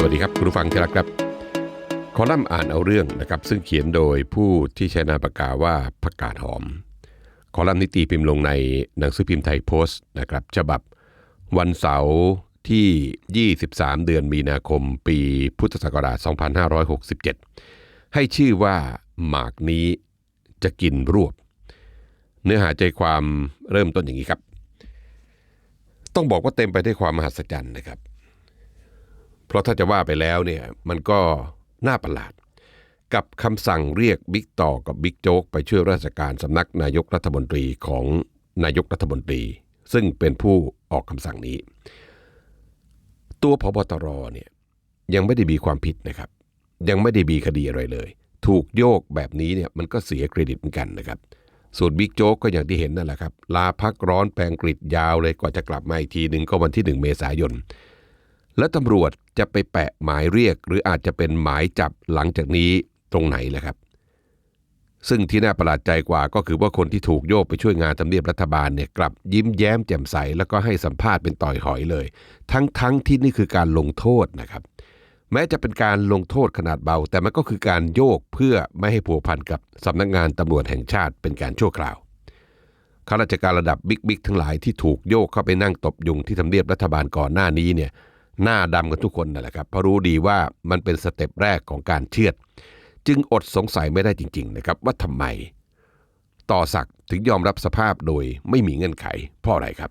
สวัสดีครับ คุณผู้ฟังที่รักครับ คอลัมน์อ่านเอาเรื่องนะครับ ซึ่งเขียนโดยผู้ที่ใช้นามปากกาว่าผักกาดหอม คอลัมน์นี้ตีพิมพ์ลงในหนังสือพิมพ์ไทยโพสต์นะครับฉบับวันเสาร์ที่ 23 เดือนมีนาคม ปีพุทธศักราช 2567 ให้ชื่อว่าหมากนี้จะกินรวบ เนื้อหาใจความเริ่มต้นอย่างนี้ครับ ต้องบอกว่าเต็มไปด้วยความมหัศจรรย์นะครับ เพราะถ้าจะว่าไปแล้วเนี่ยมันก็น่าประหลาด กับคำสั่งเรียกบิ๊กต่อกับบิ๊กโจ๊กไปช่วยราชการสำนักนายกรัฐมนตรีของนายกรัฐมนตรี ซึ่งเป็นผู้ออกคำสั่งนี้ ตัวพบตรเนี่ยยังไม่ได้มีความผิดนะครับ ยังไม่ได้มีคดีอะไรเลย ถูกโยกแบบนี้เนี่ยมันก็เสียเครดิตเหมือนกันนะครับส่วนบิ๊กโจ๊กก็อย่างที่เห็นนั่นแหละครับ ลาพักร้อนแปลงกฤษยาวเลยกว่าจะกลับมาอีกทีหนึ่งก็วันที่ 1 เมษายน แล้วตำรวจจะไปแปะหมายเรียก หรืออาจจะเป็นหมายจับหลังจากนี้ตรงไหนแหละครับ ซึ่งที่น่าประหลาดใจกว่าก็คือว่าคนที่ถูกโยกไปช่วยงานทำเนียบรัฐบาลเนี่ยกลับยิ้มแย้มแจ่มใส แล้วก็ให้สัมภาษณ์เป็นต่อยหอยเลย ทั้งทั้งที่นี่คือการลงโทษนะครับ แม้จะเป็นการลงโทษขนาดเบา แต่มันก็คือการโยกเพื่อไม่ให้ผัวพันกับสำนักงานตำรวจแห่งชาติเป็นการชั่วคราวข้าราชการระดับบิ๊กๆทั้งหลายที่ถูกโยกเข้าไปนั่งตบยุงที่ทำเนียบรัฐบาลก่อนหน้านี้เนี่ย หน้าดำกันทุกคนนั่นแหละครับเพราะรู้ดีว่ามันเป็นสเต็ปแรกของการเชือด จึงอดสงสัยไม่ได้จริง ๆ นะครับ ว่าทำไม ต่อศักดิ์ถึงยอมรับสภาพโดยไม่มีเงื่อนไข เพราะอะไรครับ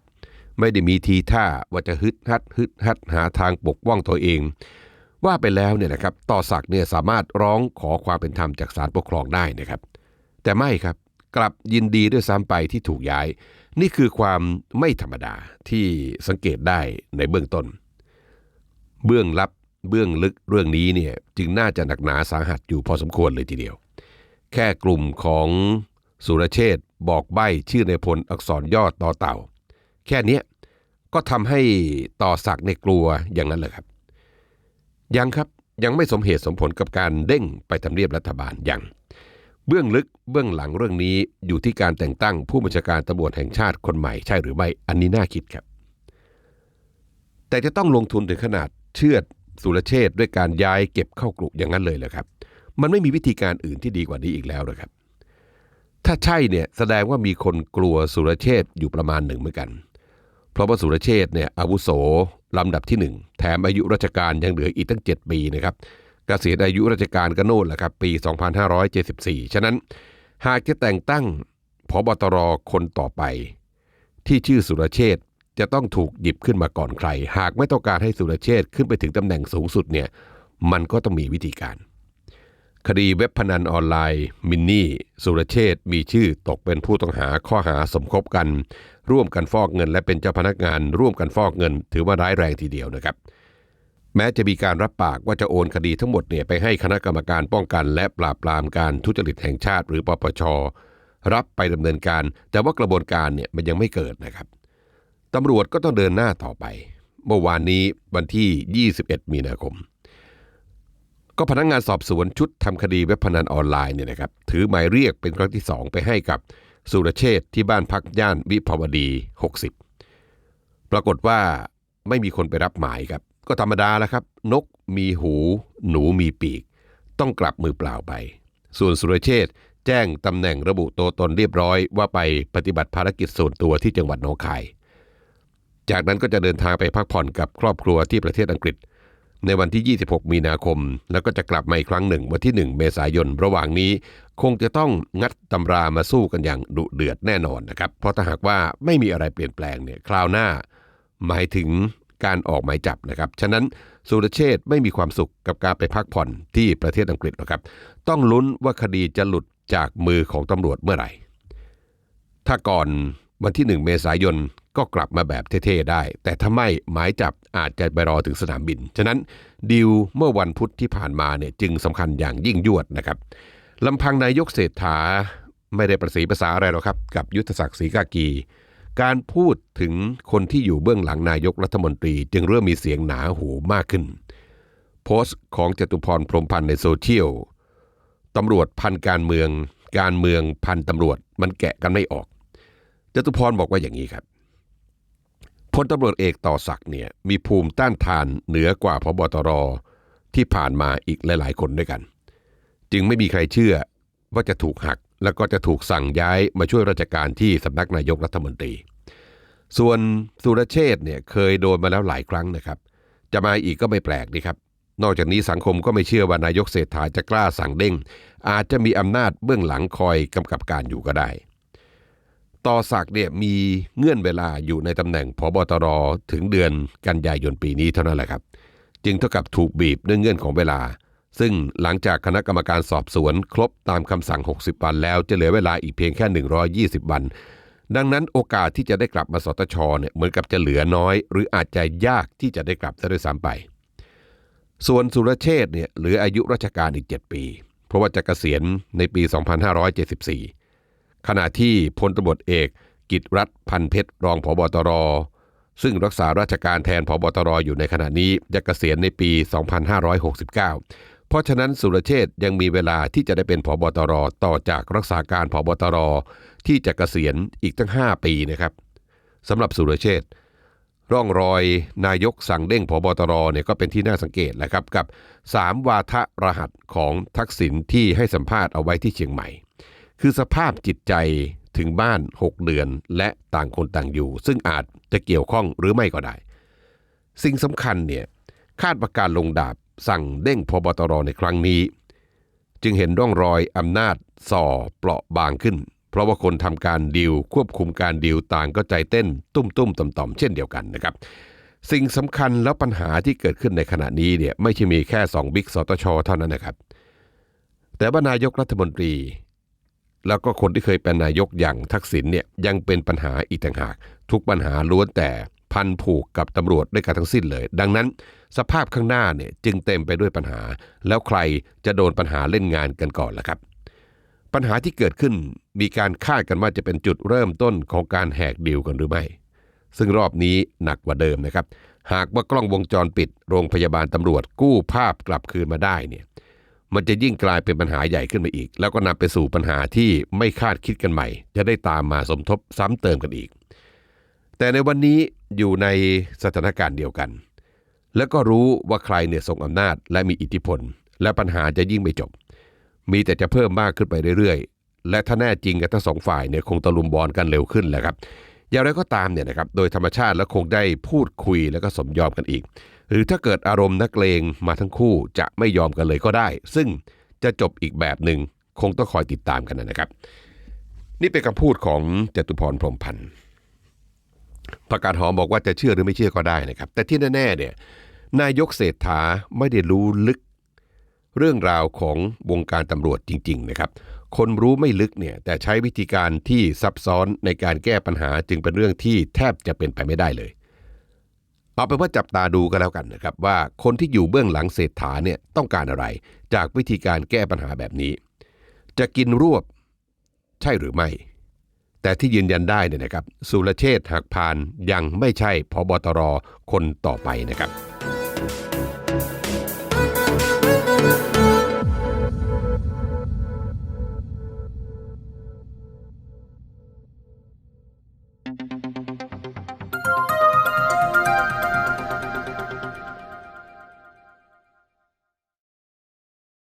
ไม่ได้มีทีท่าว่าจะฮึดฮัดฮึดฮัดหาทางปกป้องตัวเอง ว่าไปแล้วเนี่ยนะครับต่อศักดิ์เนี่ยสามารถร้องขอความเป็นธรรมจากศาลปกครองได้นะครับ แต่ไม่ครับกลับยินดีด้วยซ้ำไปที่ถูกย้าย นี่คือความไม่ธรรมดาที่สังเกตได้ในเบื้องต้น เบื้องลับเบื้องลึกเรื่องนี้เนี่ยจึงน่าจะหนักหนาสาหัสอยู่พอสมควรเลยทีเดียว แค่กลุ่มของสุรเชษบอกใบ้ชื่อในพลอักษรย่อต่อเต่า แค่นี้ก็ทำให้ต่อศักในกลัวอย่างนั้นเลยครับ ยังครับยังไม่สมเหตุสมผลกับการเด้งไปทำเนียบรัฐบาลยังเบื้องลึกเบื้องหลังเรื่องนี้อยู่ที่การแต่งตั้งผู้บัญชาการตำรวจแห่งชาติคนใหม่ใช่หรือไม่อันนี้น่าคิดครับ แต่จะต้องลงทุนถึงขนาด เชือดสุรเชษด้วยการย้ายเก็บเข้ากรุอย่างนั้นเลยเหรอครับ มันไม่มีวิธีการอื่นที่ดีกว่านี้อีกแล้วนะครับ ถ้าใช่เนี่ยแสดงว่ามีคนกลัวสุรเชษอยู่ประมาณหนึ่งเหมือนกัน เพราะว่าสุรเชษเนี่ยอาวุโสลำดับที่หนึ่งแถมอายุราชการยังเหลืออีกตั้ง 7 ปีนะครับเกษียณอายุราชการก็โน่นแหละครับปี 2574 ฉะนั้นหากจะแต่งตั้งพบตรคนต่อไป ที่ชื่อสุรเชษ จะต้องถูกหยิบขึ้นมาก่อนใคร หากไม่ต้องการให้สุรเชษขึ้นไปถึงตำแหน่งสูงสุดเนี่ยมันก็ต้องมีวิธีการ คดีเว็บพนันออนไลน์มินนี่สุรเชษมีชื่อตกเป็นผู้ต้องหาข้อหาสมคบกัน ร่วมกันฟอกเงิน และเป็นเจ้าพนักงาน ร่วมกันฟอกเงิน ถือว่าร้ายแรงทีเดียวนะครับ แม้จะมีการรับปากว่าจะโอนคดีทั้งหมดเนี่ยไปให้คณะกรรมการป้องกัน และปราบปรามการทุจริตแห่งชาติ หรือปปชรับไปดำเนินการ แต่ว่ากระบวนการเนี่ยมันยังไม่เกิดนะครับ ตำรวจก็ต้องเดินหน้าต่อไป เมื่อวานนี้วันที่ 21 มีนาคม ก็พนักงงานสอบสวนชุดทำคดีเว็บพนันออนไลน์เนี่ยนะครับถือหมายเรียกเป็นครั้งที่ 2 ไปให้กับสุรเชษที่บ้านพักย่านวิภาวดี 60 ปรากฏว่าไม่มีคนไปรับหมายครับ ก็ธรรมดาแล้วครับ นกมีหู หนูมีปีก ต้องกลับมือเปล่าไป ส่วนสุรเชษแจ้งตำแหน่งระบุตัวตนเรียบร้อยว่าไปปฏิบัติภารกิจส่วนตัวที่จังหวัดหนองคาย จากนั้นก็จะเดินทางไปพักผ่อนกับครอบครัวที่ประเทศอังกฤษ ในวันที่ 26 มีนาคม แล้วก็จะกลับมาอีกครั้งหนึ่งวันที่ 1 เมษายน ระหว่างนี้ คงจะต้องงัดตำรามาสู้กันอย่างดุเดือดแน่นอนนะครับ เพราะถ้าหากว่าไม่มีอะไรเปลี่ยนแปลงเนี่ยคราวหน้า หมายถึงการออกหมายจับนะครับ ฉะนั้นสุรเชษฐ์ไม่มีความสุขกับการไปพักผ่อนที่ประเทศอังกฤษหรอกครับ ต้องลุ้นว่าคดีจะหลุดจากมือของตำรวจเมื่อไหร่ ถ้าก่อนวันที่ 1 เมษายน ก็กลับมาแบบเท่ๆได้ แต่ถ้าไม่หมายจับอาจจะไปรอถึงสนามบิน ฉะนั้นดีลเมื่อวันพุธที่ผ่านมาเนี่ยจึงสำคัญอย่างยิ่งยวดนะครับลำพังนายกเศรษฐาไม่ได้ประสีภาษาอะไรหรอกครับ กับยุทธศักดิ์ศรีกากี การพูดถึงคนที่อยู่เบื้องหลังนายกรัฐมนตรี จึงเริ่มมีเสียงหนาหูมากขึ้น โพสต์ของจตุพรพรมพันธ์ในโซเชียลตำรวจพันการเมือง การเมืองพันตำรวจมันแกะกันไม่ออกจตุพรบอกว่าอย่างนี้ครับ พลตำรวจเอกต่อศักดิ์เนี่ยมีภูมิต้านทานเหนือกว่าพบตรที่ผ่านมาอีกหลาย ๆ คนด้วยกัน จึงไม่มีใครเชื่อว่าจะถูกหักแล้วก็จะถูกสั่งย้ายมาช่วยราชการที่สำนักนายกรัฐมนตรี ส่วนสุรเชษฐ์เนี่ยเคยโดนมาแล้วหลายครั้งนะครับ จะมาอีกก็ไม่แปลกดีครับ นอกจากนี้สังคมก็ไม่เชื่อว่านายกเศรษฐาจะกล้าสั่งเด้งอาจจะมีอำนาจเบื้องหลังคอยกำกับการอยู่ก็ได้ ต่อศักดิ์เนี่ยมีเงื่อนเวลาอยู่ในตำแหน่งพบตรถึงเดือนกันยายนปีนี้เท่านั้นแหละครับ จึงเท่ากับถูกบีบด้วยเงื่อนของเวลา ซึ่งหลังจากคณะกรรมการสอบสวน ครบตามคำสั่ง 60 วันแล้วจะเหลือเวลาอีกเพียงแค่ 120 วัน ดังนั้นโอกาสที่จะได้กลับมาสตชเนี่ยเหมือนกับจะเหลือน้อย หรืออาจจะยากที่จะได้กลับซะด้วยซ้ำไป ส่วนสุรเชษเนี่ยเหลืออายุราชการอีก 7 ปี เพราะว่าจะเกษียณในปี 2574 ขณะที่พลตบเอก กิตรัฐพันเพชรรองผบตร ซึ่งรักษาราชการแทนผบตรอยู่ในขณะนี้จะเกษียณในปี 2569 เพราะฉะนั้นสุรเชษยังมีเวลาที่จะได้เป็นผบตรต่อจากรักษาการผบตรที่จะเกษียณอีกตั้ง 5 ปีนะครับสำหรับสุรเชษร่องรอยนายกสั่งเด้งพบตรเนี่ยก็เป็นที่น่าสังเกตแหละครับกับ 3 วาทะรหัสของทักษิณที่ให้สัมภาษณ์เอาไว้ที่เชียงใหม่ คือสภาพจิตใจถึงบ้าน 6 เดือน และต่างคนต่างอยู่ ซึ่งอาจจะเกี่ยวข้องหรือไม่ก็ได้ สิ่งสำคัญเนี่ยคาดว่าการลงดาบสั่งเด้งพบตรในครั้งนี้ จึงเห็นร่องรอยอำนาจส่อเปราะบางขึ้น เพราะว่าคนทำการดีลควบคุมการดีลต่างก็ใจเต้น ตุ้มตุ้มต่อมต่อมๆเช่นเดียวกันนะครับ สิ่งสำคัญแล้วปัญหาที่เกิดขึ้นในขณะนี้เนี่ยไม่ใช่มีแค่สองบิ๊กสตชเท่านั้นนะครับ แต่ว่านายกรัฐมนตรี แล้วก็คนที่เคยเป็นนายกอย่างทักษิณเนี่ยยังเป็นปัญหาอีกต่างหาก ทุกปัญหาล้วนแต่พันผูกกับตำรวจด้วยกันทั้งสิ้นเลย ดังนั้น สภาพข้างหน้าเนี่ยจึงเต็มไปด้วยปัญหา แล้วใครจะโดนปัญหาเล่นงานกันก่อนล่ะครับ ปัญหาที่เกิดขึ้นมีการคาดกันว่าจะเป็นจุดเริ่มต้นของการแหกดีลกันหรือไม่ ซึ่งรอบนี้หนักกว่าเดิมนะครับ หากว่ากล้องวงจรปิด โรงพยาบาลตำรวจกู้ภาพกลับคืนมาได้เนี่ย มันจะยิ่งกลายเป็นปัญหาใหญ่ขึ้นมาอีก แล้วก็นำไปสู่ปัญหาที่ไม่คาดคิดกันใหม่ จะได้ตามมาสมทบซ้ำเติมกันอีก แต่ในวันนี้อยู่ในสถานการณ์เดียวกัน แล้วก็รู้ว่าใครเนี่ยทรงอำนาจและมีอิทธิพล และปัญหาจะยิ่งไม่จบ มีแต่จะเพิ่มมากขึ้นไปเรื่อยๆ และถ้าแน่จริงกับทั้งสองฝ่ายเนี่ยคงตะลุมบอลกันเร็วขึ้นแหละครับ อย่างไรก็ตามเนี่ยนะครับโดยธรรมชาติแล้วคงได้พูดคุยแล้วก็สมยอมกันอีก หรือถ้าเกิดอารมณ์นักเลงมาทั้งคู่จะไม่ยอมกันเลยก็ได้ ซึ่งจะจบอีกแบบหนึ่งคงต้องคอยติดตามกันนะครับ นี่เป็นคำพูดของจตุพรพรมพันธ์ประกาศหอมบอกว่าจะเชื่อหรือไม่เชื่อก็ได้นะครับ แต่ที่แน่ๆเนี่ยนายกเศรษฐาไม่ได้รู้ลึก เรื่องราวของวงการตำรวจจริง ๆ นะครับ คนรู้ไม่ลึกเนี่ยแต่ใช้วิธีการที่ซับซ้อนในการแก้ปัญหาจึงเป็นเรื่องที่แทบจะเป็นไปไม่ได้เลย เอาเป็นว่าจับตาดูกันแล้วกันนะครับว่าคนที่อยู่เบื้องหลังเศรษฐาเนี่ยต้องการอะไร จากวิธีการแก้ปัญหาแบบนี้ จะกินรวบใช่หรือไม่ แต่ที่ยืนยันได้เนี่ยนะครับ สุรเชษฐ์หักพานยังไม่ใช่พบตรคนต่อไปนะครับ